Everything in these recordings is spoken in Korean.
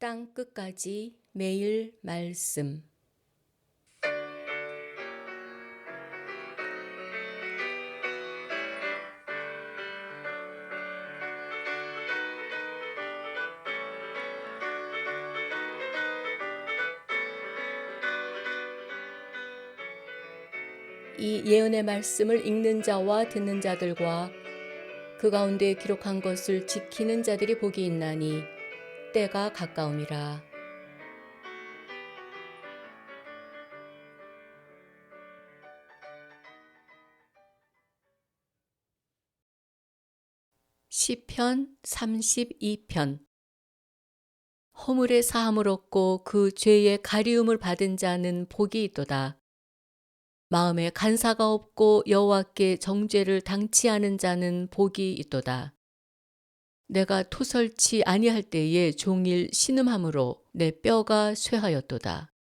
땅 끝까지 매일 말씀. 이 예언의 말씀을 읽는 자와 듣는 자들과 그 가운데 기록한 것을 지키는 자들이 복이 있나니 때가 가까움이라. 시편 32편 허물의 사함을 얻고 그 죄의 가리움을 받은 자는 복이 있도다. 마음에 간사가 없고 여호와께 정죄를 당치 않은 자는 복이 있도다. 내가 토설치 아니할 때에 종일 신음함으로 내 뼈가 쇠하였도다.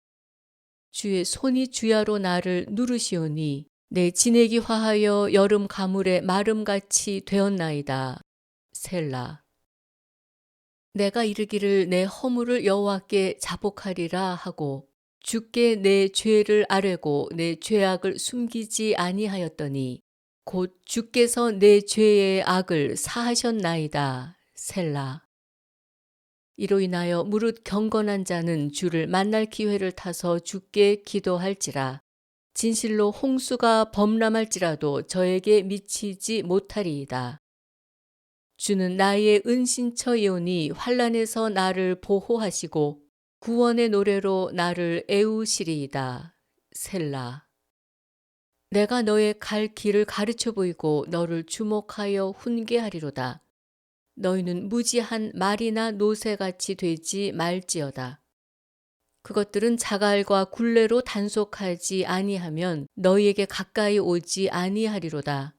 주의 손이 주야로 나를 누르시오니 내 진액이 화하여 여름 가물의 마름같이 되었나이다. 셀라. 내가 이르기를 내 허물을 여호와께 자복하리라 하고 주께 내 죄를 아뢰고 내 죄악을 숨기지 아니하였더니 곧 주께서 내 죄의 악을 사하셨나이다. 셀라. 이로 인하여 무릇 경건한 자는 주를 만날 기회를 타서 주께 기도할지라. 진실로 홍수가 범람할지라도 저에게 미치지 못하리이다. 주는 나의 은신처이오니 환란에서 나를 보호하시고 구원의 노래로 나를 애우시리이다. 셀라. 내가 너의 갈 길을 가르쳐 보이고 너를 주목하여 훈계하리로다. 너희는 무지한 말이나 노새같이 되지 말지어다. 그것들은 자갈과 굴레로 단속하지 아니하면 너희에게 가까이 오지 아니하리로다.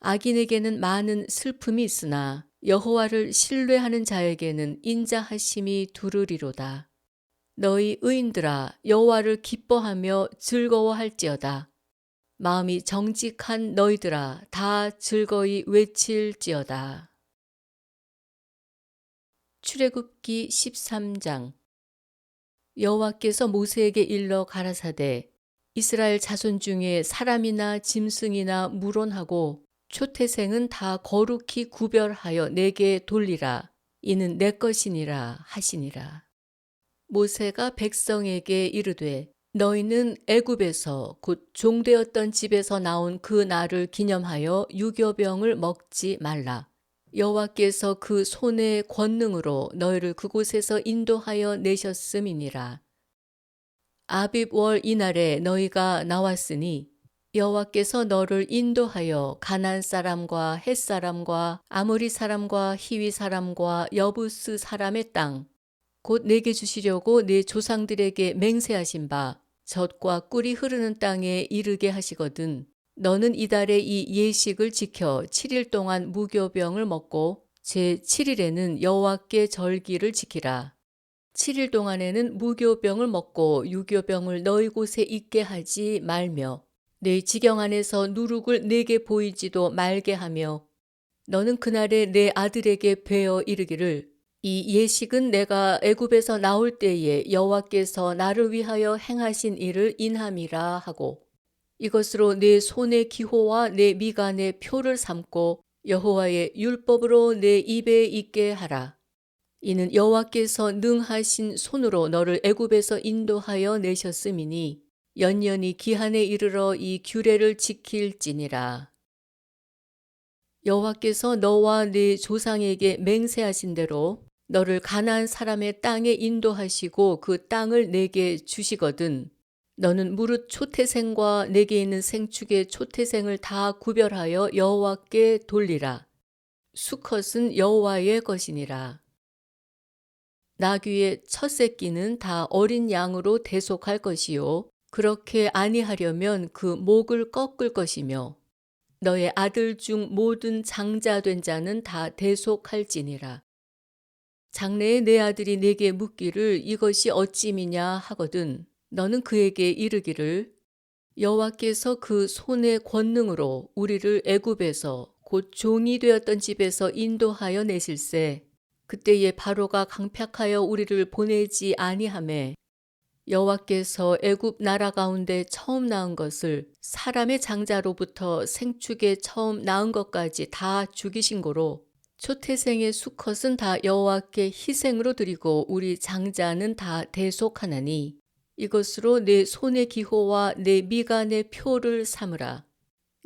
악인에게는 많은 슬픔이 있으나 여호와를 신뢰하는 자에게는 인자하심이 두르리로다. 너희 의인들아 여호와를 기뻐하며 즐거워할지어다. 마음이 정직한 너희들아 다 즐거이 외칠지어다. 출애굽기 13장. 여호와께서 모세에게 일러 가라사대 이스라엘 자손 중에 사람이나 짐승이나 물론하고 초태생은 다 거룩히 구별하여 내게 돌리라. 이는 내 것이니라 하시니라. 모세가 백성에게 이르되 너희는 애굽에서 곧 종되었던 집에서 나온 그 날을 기념하여 유교병을 먹지 말라 여호와께서 그 손의 권능으로 너희를 그곳에서 인도하여 내셨음이니라. 아빕 월 이날에 너희가 나왔으니 여호와께서 너를 인도하여 가난 사람과 헷 사람과 아모리 사람과 히위 사람과 여부스 사람의 땅 곧 내게 주시려고 내 조상들에게 맹세하신 바 젖과 꿀이 흐르는 땅에 이르게 하시거든 너는 이달에 이 예식을 지켜 7일 동안 무교병을 먹고 제 7일에는 여호와께 절기를 지키라. 7일 동안에는 무교병을 먹고 유교병을 너희 곳에 있게 하지 말며 내 지경 안에서 누룩을 내게 보이지도 말게 하며 너는 그날에 내 아들에게 베어 이르기를 이 예식은 내가 애굽에서 나올 때에 여호와께서 나를 위하여 행하신 일을 인함이라 하고 이것으로 내 손의 기호와 내 미간의 표를 삼고 여호와의 율법으로 내 입에 있게 하라. 이는 여호와께서 능하신 손으로 너를 애굽에서 인도하여 내셨음이니 연년이 기한에 이르러 이 규례를 지킬지니라. 여호와께서 너와 네 조상에게 맹세하신 대로 너를 가나안 사람의 땅에 인도하시고 그 땅을 내게 주시거든 너는 무릇 초태생과 내게 있는 생축의 초태생을 다 구별하여 여호와께 돌리라. 수컷은 여호와의 것이니라. 나귀의 첫 새끼는 다 어린 양으로 대속할 것이요. 그렇게 아니하려면 그 목을 꺾을 것이며 너의 아들 중 모든 장자된 자는 다 대속할지니라. 장래에 내 아들이 내게 묻기를 이것이 어찌미냐 하거든 너는 그에게 이르기를 여호와께서 그 손의 권능으로 우리를 애굽에서 곧 종이 되었던 집에서 인도하여 내실세. 그때에 바로가 강팍하여 우리를 보내지 아니하매 여호와께서 애굽 나라 가운데 처음 낳은 것을 사람의 장자로부터 생축에 처음 낳은 것까지 다 죽이신 고로 초태생의 수컷은 다 여호와께 희생으로 드리고 우리 장자는 다 대속하나니 이것으로 내 손의 기호와 내 미간의 표를 삼으라.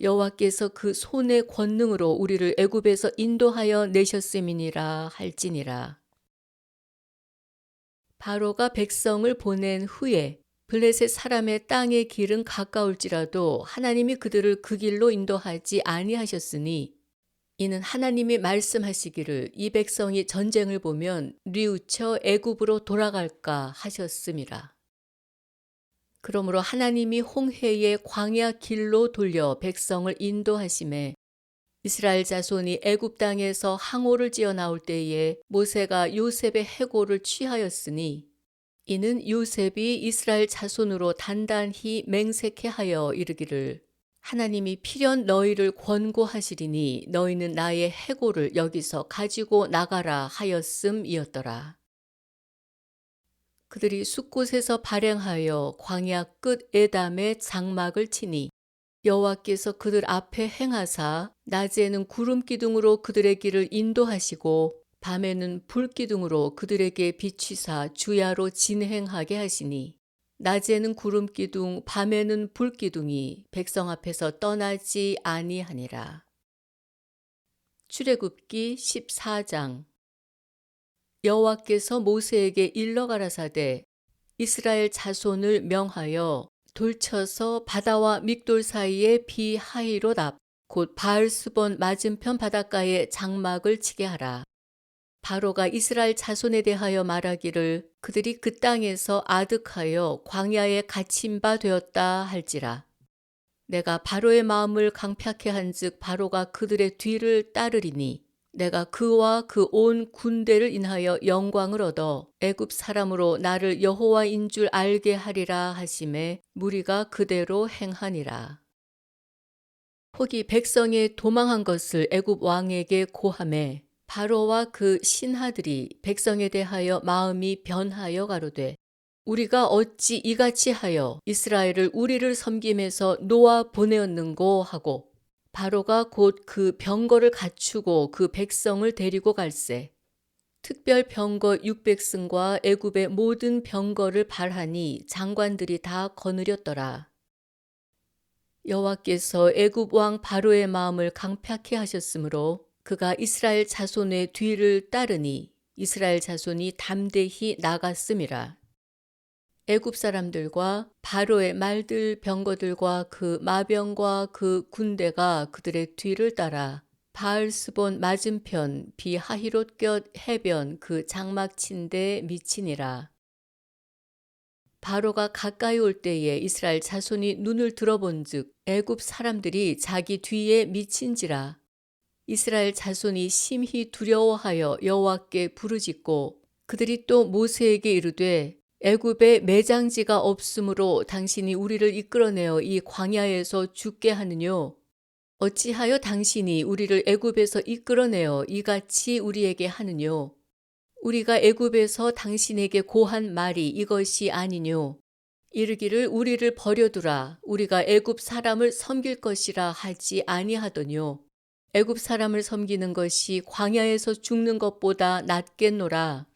여호와께서 그 손의 권능으로 우리를 애굽에서 인도하여 내셨음이니라 할지니라. 바로가 백성을 보낸 후에 블레셋 사람의 땅의 길은 가까울지라도 하나님이 그들을 그 길로 인도하지 아니하셨으니 이는 하나님이 말씀하시기를 이 백성이 전쟁을 보면 뉘우쳐 애굽으로 돌아갈까 하셨음이라. 그러므로 하나님이 홍해의 광야 길로 돌려 백성을 인도하심에 이스라엘 자손이 애굽 땅에서 항오를 지어 나올 때에 모세가 요셉의 해고를 취하였으니 이는 요셉이 이스라엘 자손으로 단단히 맹세케 하여 이르기를 하나님이 필연 너희를 권고하시리니 너희는 나의 해고를 여기서 가지고 나가라 하였음이었더라. 그들이 숲곳에서 발행하여 광야 끝 에담에 장막을 치니 여호와께서 그들 앞에 행하사 낮에는 구름 기둥으로 그들의 길을 인도하시고 밤에는 불 기둥으로 그들에게 비치사 주야로 진행하게 하시니 낮에는 구름 기둥 밤에는 불 기둥이 백성 앞에서 떠나지 아니하니라. 출애굽기 14장 여호와께서 모세에게 일러 가라사대 이스라엘 자손을 명하여 돌쳐서 바다와 믹돌 사이에 비하이롯 앞곧 바알스본 맞은편 바닷가에 장막을 치게 하라. 바로가 이스라엘 자손에 대하여 말하기를 그들이 그 땅에서 아득하여 광야에 갇힌 바 되었다 할지라. 내가 바로의 마음을 강팍해 한즉 바로가 그들의 뒤를 따르리니 내가 그와 그 온 군대를 인하여 영광을 얻어 애굽 사람으로 나를 여호와인 줄 알게 하리라 하심에 무리가 그대로 행하니라. 혹이 백성의 도망한 것을 애굽 왕에게 고함해 바로와 그 신하들이 백성에 대하여 마음이 변하여 가로되 우리가 어찌 이같이 하여 이스라엘을 우리를 섬김에서 놓아 보내었는고 하고 바로가 곧 그 병거를 갖추고 그 백성을 데리고 갈세 특별 병거 600승과 애굽의 모든 병거를 발하니 장관들이 다 거느렸더라. 여호와께서 애굽 왕 바로의 마음을 강팍해 하셨으므로 그가 이스라엘 자손의 뒤를 따르니 이스라엘 자손이 담대히 나갔음이라. 애굽 사람들과 바로의 말들 병거들과 그 마병과 그 군대가 그들의 뒤를 따라 바알스본 맞은편 비하히롯 곁 해변 그 장막 친데 미치니라. 바로가 가까이 올 때에 이스라엘 자손이 눈을 들어본즉 애굽 사람들이 자기 뒤에 미친지라 이스라엘 자손이 심히 두려워하여 여호와께 부르짖고 그들이 또 모세에게 이르되 애굽에 매장지가 없으므로 당신이 우리를 이끌어내어 이 광야에서 죽게 하느뇨. 어찌하여 당신이 우리를 애굽에서 이끌어내어 이같이 우리에게 하느뇨? 우리가 애굽에서 당신에게 고한 말이 이것이 아니뇨. 이르기를 우리를 버려두라. 우리가 애굽 사람을 섬길 것이라 하지 아니하더뇨. 애굽 사람을 섬기는 것이 광야에서 죽는 것보다 낫겠노라.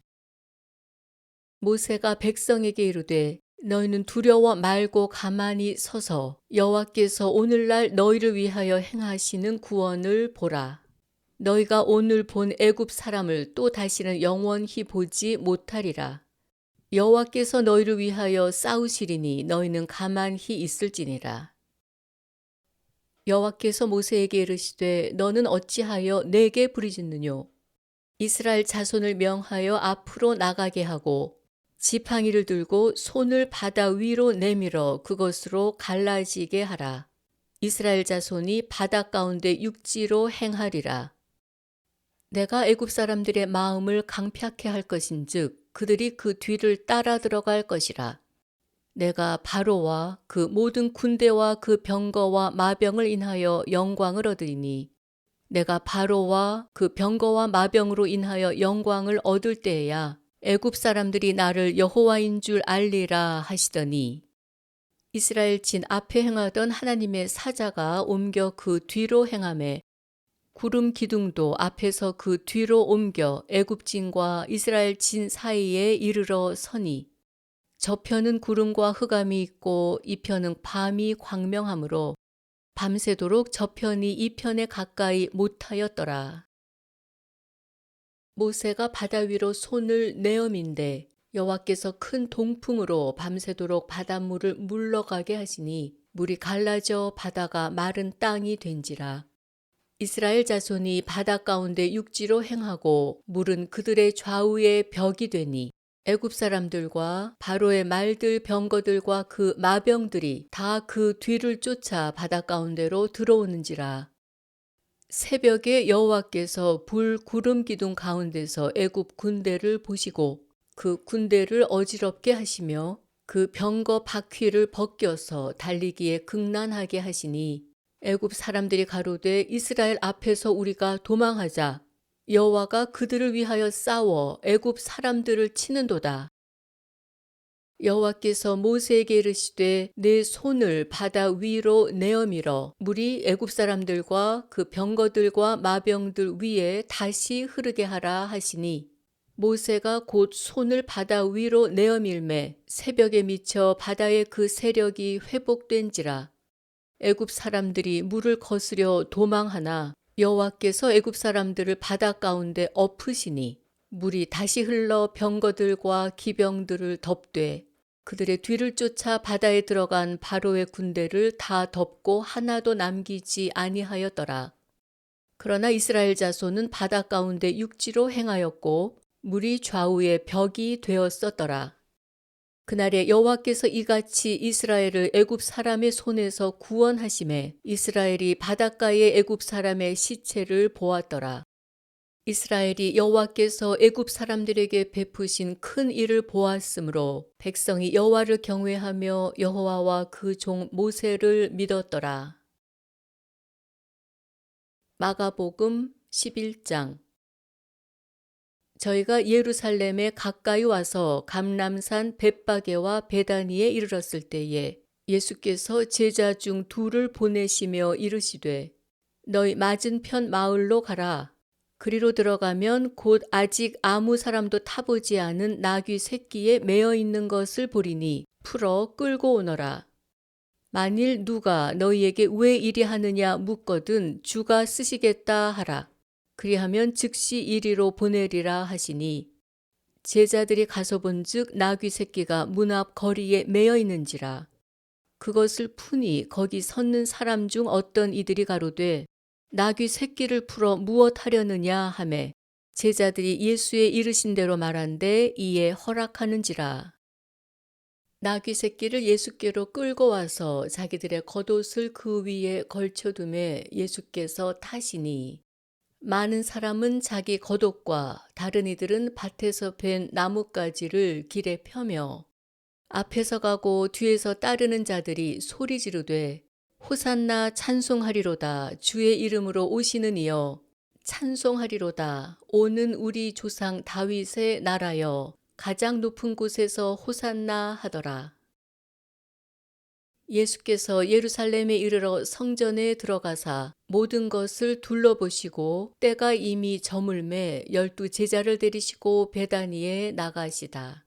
모세가 백성에게 이르되 너희는 두려워 말고 가만히 서서 여호와께서 오늘날 너희를 위하여 행하시는 구원을 보라. 너희가 오늘 본 애굽 사람을 또 다시는 영원히 보지 못하리라. 여호와께서 너희를 위하여 싸우시리니 너희는 가만히 있을지니라. 여호와께서 모세에게 이르시되 너는 어찌하여 내게 부르짖느뇨 이스라엘 자손을 명하여 앞으로 나가게 하고 지팡이를 들고 손을 바다 위로 내밀어 그것으로 갈라지게 하라. 이스라엘 자손이 바다 가운데 육지로 행하리라. 내가 애굽 사람들의 마음을 강팍해 할 것인즉 그들이 그 뒤를 따라 들어갈 것이라. 내가 바로와 그 모든 군대와 그 병거와 마병을 인하여 영광을 얻으리니. 내가 바로와 그 병거와 마병으로 인하여 영광을 얻을 때에야 애굽 사람들이 나를 여호와인 줄 알리라 하시더니 이스라엘 진 앞에 행하던 하나님의 사자가 옮겨 그 뒤로 행함에 구름 기둥도 앞에서 그 뒤로 옮겨 애굽 진과 이스라엘 진 사이에 이르러 서니 저편은 구름과 흑암이 있고 이편은 밤이 광명하므로 밤새도록 저편이 이편에 가까이 못하였더라. 모세가 바다 위로 손을 내어민데 여호와께서 큰 동풍으로 밤새도록 바닷물을 물러가게 하시니 물이 갈라져 바다가 마른 땅이 된지라. 이스라엘 자손이 바다 가운데 육지로 행하고 물은 그들의 좌우에 벽이 되니 애굽 사람들과 바로의 말들 병거들과 그 마병들이 다 그 뒤를 쫓아 바다 가운데로 들어오는지라 새벽에 여호와께서 불 구름 기둥 가운데서 애굽 군대를 보시고 그 군대를 어지럽게 하시며 그 병거 바퀴를 벗겨서 달리기에 극난하게 하시니 애굽 사람들이 가로되 이스라엘 앞에서 우리가 도망하자 여호와가 그들을 위하여 싸워 애굽 사람들을 치는도다. 여호와께서 모세에게 이르시되 내 손을 바다 위로 내어밀어 물이 애굽 사람들과 그 병거들과 마병들 위에 다시 흐르게 하라 하시니. 모세가 곧 손을 바다 위로 내어밀매 새벽에 미쳐 바다의 그 세력이 회복된지라. 애굽 사람들이 물을 거스려 도망하나 여호와께서 애굽 사람들을 바다 가운데 엎으시니 물이 다시 흘러 병거들과 기병들을 덮되 그들의 뒤를 쫓아 바다에 들어간 바로의 군대를 다 덮고 하나도 남기지 아니하였더라. 그러나 이스라엘 자손은 바다 가운데 육지로 행하였고 물이 좌우에 벽이 되었었더라. 그날에 여호와께서 이같이 이스라엘을 애굽 사람의 손에서 구원하심에 이스라엘이 바닷가의 애굽 사람의 시체를 보았더라. 이스라엘이 여호와께서 애굽 사람들에게 베푸신 큰 일을 보았으므로 백성이 여호와를 경외하며 여호와와 그 종 모세를 믿었더라. 마가복음 11장 저희가 예루살렘에 가까이 와서 감람산 벳바게와 베다니에 이르렀을 때에 예수께서 제자 중 둘을 보내시며 이르시되 너희 맞은편 마을로 가라. 그리로 들어가면 곧 아직 아무 사람도 타보지 않은 나귀 새끼에 매어 있는 것을 보리니 풀어 끌고 오너라. 만일 누가 너희에게 왜 이리 하느냐 묻거든 주가 쓰시겠다 하라. 그리하면 즉시 이리로 보내리라 하시니 제자들이 가서 본즉 나귀 새끼가 문 앞 거리에 매여 있는지라 그것을 푸니 거기 섰는 사람 중 어떤 이들이 가로되 나귀 새끼를 풀어 무엇 하려느냐 하매 제자들이 예수의 이르신 대로 말한데 이에 허락하는지라. 나귀 새끼를 예수께로 끌고 와서 자기들의 겉옷을 그 위에 걸쳐둠에 예수께서 타시니 많은 사람은 자기 겉옷과 다른 이들은 밭에서 벤 나뭇가지를 길에 펴며 앞에서 가고 뒤에서 따르는 자들이 소리 지르되 호산나 찬송하리로다 주의 이름으로 오시는 이여 찬송하리로다 오는 우리 조상 다윗의 나라여 가장 높은 곳에서 호산나 하더라. 예수께서 예루살렘에 이르러 성전에 들어가사 모든 것을 둘러보시고 때가 이미 저물매 열두 제자를 데리시고 베다니에 나가시다.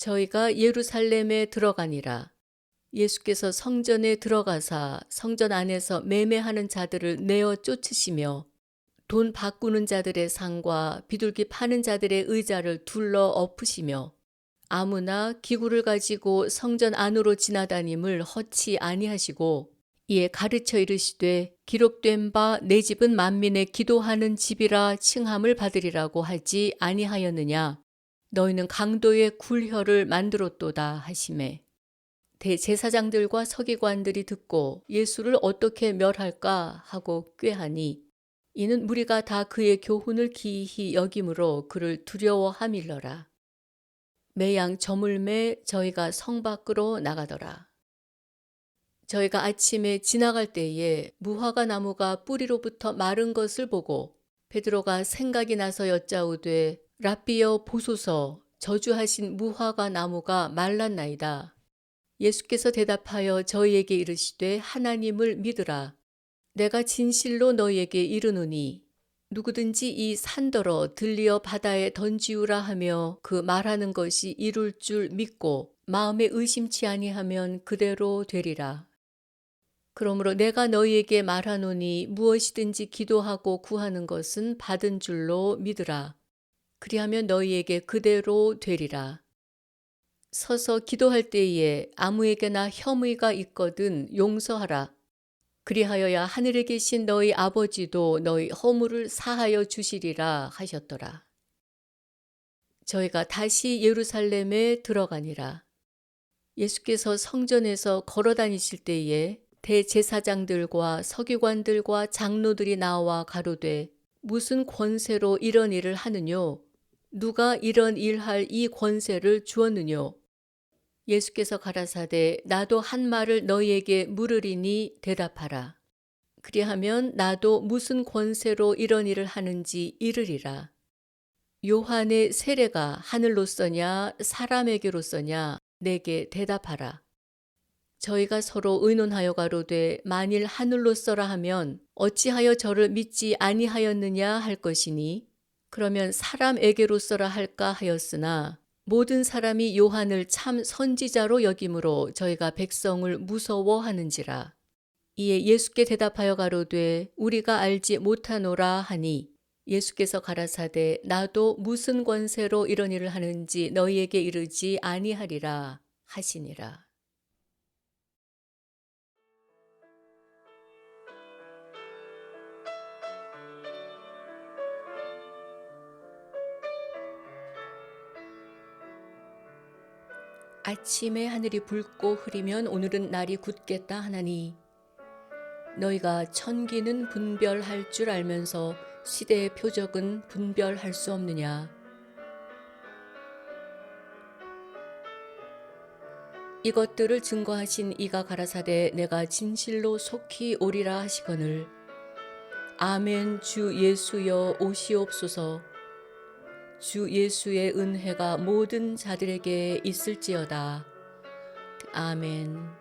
저희가 예루살렘에 들어가니라. 예수께서 성전에 들어가사 성전 안에서 매매하는 자들을 내어 쫓으시며 돈 바꾸는 자들의 상과 비둘기 파는 자들의 의자를 둘러 엎으시며 아무나 기구를 가지고 성전 안으로 지나다님을 허치 아니하시고 이에 가르쳐 이르시되 기록된 바 내 집은 만민의 기도하는 집이라 칭함을 받으리라고 하지 아니하였느냐 너희는 강도의 굴혀를 만들었도다 하심에 대제사장들과 서기관들이 듣고 예수를 어떻게 멸할까 하고 꾀하니 이는 무리가 다 그의 교훈을 기이히 여김으로 그를 두려워함일러라. 매양 저물매 저희가 성 밖으로 나가더라. 저희가 아침에 지나갈 때에 무화과 나무가 뿌리로부터 마른 것을 보고 베드로가 생각이 나서 여짜오되 라비여 보소서 저주하신 무화과 나무가 말랐나이다. 예수께서 대답하여 저희에게 이르시되 하나님을 믿으라. 내가 진실로 너희에게 이르노니 누구든지 이 산더러 들리어 바다에 던지우라 하며 그 말하는 것이 이룰 줄 믿고 마음에 의심치 아니하면 그대로 되리라. 그러므로 내가 너희에게 말하노니 무엇이든지 기도하고 구하는 것은 받은 줄로 믿으라. 그리하면 너희에게 그대로 되리라. 서서 기도할 때에 아무에게나 혐의가 있거든 용서하라. 그리하여야 하늘에 계신 너희 아버지도 너희 허물을 사하여 주시리라 하셨더라. 저희가 다시 예루살렘에 들어가니라. 예수께서 성전에서 걸어 다니실 때에 대제사장들과 서기관들과 장로들이 나와 가로되 무슨 권세로 이런 일을 하느뇨? 누가 이런 일할 이 권세를 주었느뇨? 예수께서 가라사대 나도 한 말을 너희에게 물으리니 대답하라. 그리하면 나도 무슨 권세로 이런 일을 하는지 이르리라. 요한의 세례가 하늘로서냐 사람에게로서냐 내게 대답하라. 저희가 서로 의논하여 가로되 만일 하늘로서라 하면 어찌하여 저를 믿지 아니하였느냐 할 것이니 그러면 사람에게로서라 할까 하였으나 모든 사람이 요한을 참 선지자로 여김으로 저희가 백성을 무서워하는지라. 이에 예수께 대답하여 가로되 우리가 알지 못하노라 하니 예수께서 가라사대 나도 무슨 권세로 이런 일을 하는지 너희에게 이르지 아니하리라 하시니라 아침에 하늘이 붉고 흐리면 오늘은 날이 굳겠다 하나니 너희가 천기는 분별할 줄 알면서 시대의 표적은 분별할 수 없느냐? 이것들을 증거하신 이가 가라사대 내가 진실로 속히 오리라 하시거늘. 아멘 주 예수여 오시옵소서 주 예수의 은혜가 모든 자들에게 있을지어다. 아멘.